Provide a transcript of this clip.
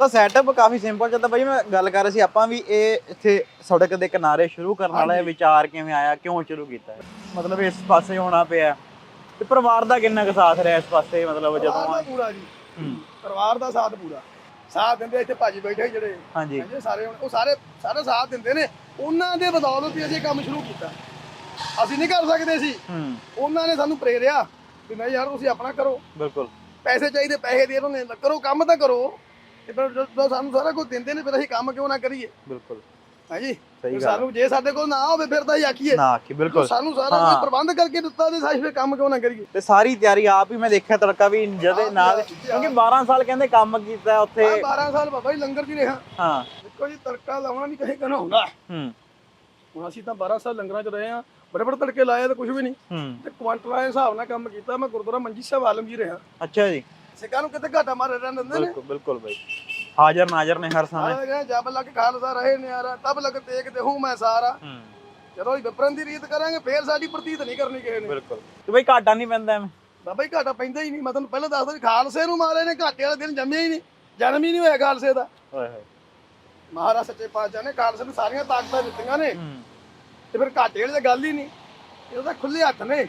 ਤਾਂ ਸੈਟਅਪ ਕਾਫੀ ਸਿੰਪਲ ਚੱਲਦਾ ਬਾਈ ਮੈਂ ਗੱਲ ਕਰ ਰਿਹਾ ਸੀ ਆਪਾਂ ਵੀ ਇਹ ਇੱਥੇ ਸੜਕ ਦੇ ਕਿਨਾਰੇ ਸ਼ੁਰੂ ਕਰਨ ਵਾਲਾ ਇਹ ਵਿਚਾਰ ਕਿਵੇਂ ਆਇਆ ਕਿਉਂ ਸ਼ੁਰੂ ਕੀਤਾ? ਮਤਲਬ ਇਸ ਪਾਸੇ ਹੋਣਾ ਪਿਆ ਤੇ ਪਰਿਵਾਰ ਦਾ ਕਿੰਨਾ ਕੁ ਸਾਥ ਰਿਹਾ ਇਸ ਪਾਸੇ ਮਤਲਬ ਜਦੋਂ ਪੂਰਾ ਜੀ। ਪਰਿਵਾਰ ਦਾ ਸਾਥ ਪੂਰਾ। ਸਾਥ ਦਿੰਦੇ ਇੱਥੇ ਭਾਜੀ ਬੈਠੇ ਜਿਹੜੇ। ਹਾਂਜੀ। ਸਾਰੇ ਉਹ ਸਾਰੇ ਸਾਰੇ ਸਾਥ ਦਿੰਦੇ ਨੇ। ਉਹਨਾਂ ਦੇ ਬਦੌਲਤ ਹੀ ਅਸੀਂ ਕੰਮ ਸ਼ੁਰੂ ਕੀਤਾ। ਅਸੀਂ ਨਹੀਂ ਕਰ ਸਕਦੇ ਸੀ। ਉਹਨਾਂ ਨੇ ਸਾਨੂੰ ਪ੍ਰੇਰਿਆ ਵੀ ਨਹੀਂ ਯਾਰ ਤੁਸੀਂ ਆਪਣਾ ਕਰੋ। ਬਿਲਕੁਲ। ਪੈਸੇ ਚਾਹੀਦੇ ਪੈਸੇ ਦੇ ਉਹਨਾਂ ਨੇ। ਕਰੋ ਕੰਮ ਤਾਂ ਕਰੋ। ਤੇ ਫਿਰ ਜਦੋਂ ਸਾਨੂੰ ਸਾਰਾ ਕੁਝ ਦਿੰਦੇ ਨੇ ਫਿਰ ਅਸੀਂ ਕੰਮ ਕਿਉਂ ਨਾ ਕਰੀਏ? ਬਿਲਕੁਲ। ਹਾਂਜੀ ਸਹੀ ਫਿਰ ਗੱਲ ਸਾਨੂੰ ਜੇ ਸਾਡੇ ਕੋਲ ਨਾ ਹੋਵੇ ਫਿਰ ਤਾਂ ਅਸੀਂ ਆਖੀਏ। ਨਾ ਕਿ ਜਦੋਂ ਬਿਲਕੁਲ। ਸਾਨੂੰ ਸਾਰਾ ਹਾਂ। ਕੁਝ ਪ੍ਰਬੰਧ ਕਰਕੇ ਦਿੱਤਾ ਤੇ ਅਸੀਂ ਫਿਰ ਕੰਮ ਕਿਉਂ ਨਾ ਕਰੀਏ? ਤੇ ਸਾਰੀ ਤਿਆਰੀ ਆਪ ਹੀ ਮੈਂ ਦੇਖਿਆ ਤੜਕਾ ਵੀ ਜਦੇ ਆਪ ਨਾਲ ਤਿਆਰ ਕੀਤੀ, ਕਿਉਂਕਿ 12 ਸਾਲ ਕਹਿੰਦੇ ਕੰਮ ਕੀਤਾ ਉੱਥੇ। ਮੈਂ 12 ਸਾਲ ਬਾਬਾ ਜੀ ਲੰਗਰ 'ਚ ਰਿਹਾ। ਹਾਂ। ਦੇਖੋ ਜੀ ਤੜਕਾ ਲਾਉਣਾ ਨਹੀਂ ਕਿਸੇ ਕਨਾ ਹੁੰਦਾ। ਹੂੰ। ਹੁਣ ਅਸੀਂ ਤਾਂ 12 ਸਾਲ ਲੰਗਰਾਂ 'ਚ ਰਹੇ ਆ ਬੜੇ ਬੜੇ ਤੜਕੇ ਲਾਏ ਤਾਂ ਕੁਝ ਵੀ ਨਹੀਂ ਤੇ ਕੁਆਂਟਲਾਂ ਦੇ ਹਿਸਾਬ ਨਾਲ ਕੰਮ ਕੀਤਾ। ਮੈਂ ਗੁਰਦੁਆਰਾ ਮੰਜੀ ਸਾਹਿਬ ਆਲਮ ਜੀ ਰਿਹਾ। ਅੱਛਾ ਜੀ। ਸਿੱਖਾਂ ਨੂੰ ਕਿਤੇ ਘਾਟਾ ਮਾਰੇ ਰਹਿਣ ਦਿੰਦੇ ਨੇ? ਬਿਲਕੁਲ ਬਿਲਕੁਲ ਬਾਈ। ਹਾਜ਼ਰ ਨਾਜ਼ਰ ਨੇ ਹਰ ਸਮੇਂ ਆਹ ਜਬ ਲੱਗ ਖਾਲਸਾ ਰਹੇ ਨਿਆਰਾ ਤਬ ਲੱਗ ਤੇ ਹੂੰ ਮੈਂ ਸਾਰਾ। ਹੂੰ। ਜਦੋਂ ਵਿਪਰਨ ਦੀ ਰੀਤ ਕਰਾਂਗੇ ਫੇਰ ਸਾਡੀ ਪ੍ਰਤੀਤ ਨਹੀਂ ਕਰਨੀ ਕਿਸੇ ਨੇ। ਬਿਲਕੁਲ। ਤੇ ਬਈ ਘਾਟਾ ਨਹੀਂ ਪੈਂਦਾ ਐਵੇਂ? ਬਾਬਾ ਜੀ ਘਾਟਾ ਪੈਂਦਾ ਹੀ ਨਹੀਂ। ਮੈਂ ਤੁਹਾਨੂੰ ਪਹਿਲਾਂ ਦੱਸਦਾ ਖਾਲਸੇ ਨੂੰ ਮਾਰੇ ਨੇ ਘਾਟੇ ਵਾਲੇ ਦਿਨ ਜੰਮਿਆ ਹੀ ਨਹੀਂ। ਜਨਮ ਹੀ ਨਹੀਂ ਹੋਇਆ ਖਾਲਸੇ ਦਾ। ਓਏ ਹੋਏ। ਮਹਾਰਾਜ ਸੱਚੇ ਪਾਤਸ਼ਾਹ ਨੇ ਖਾਲਸੇ ਨੂੰ ਸਾਰੀਆਂ ਤਾਕਤਾਂ ਦਿੱਤੀਆਂ ਨੇ। ਹੂੰ। ਤੇ ਫਿਰ ਘਾਟੇ ਵਾਲੀ ਤਾਂ ਗੱਲ ਹੀ ਨਹੀਂ। ਇਹ ਤਾਂ ਖੁੱਲੇ ਹੱਥ ਨੇ।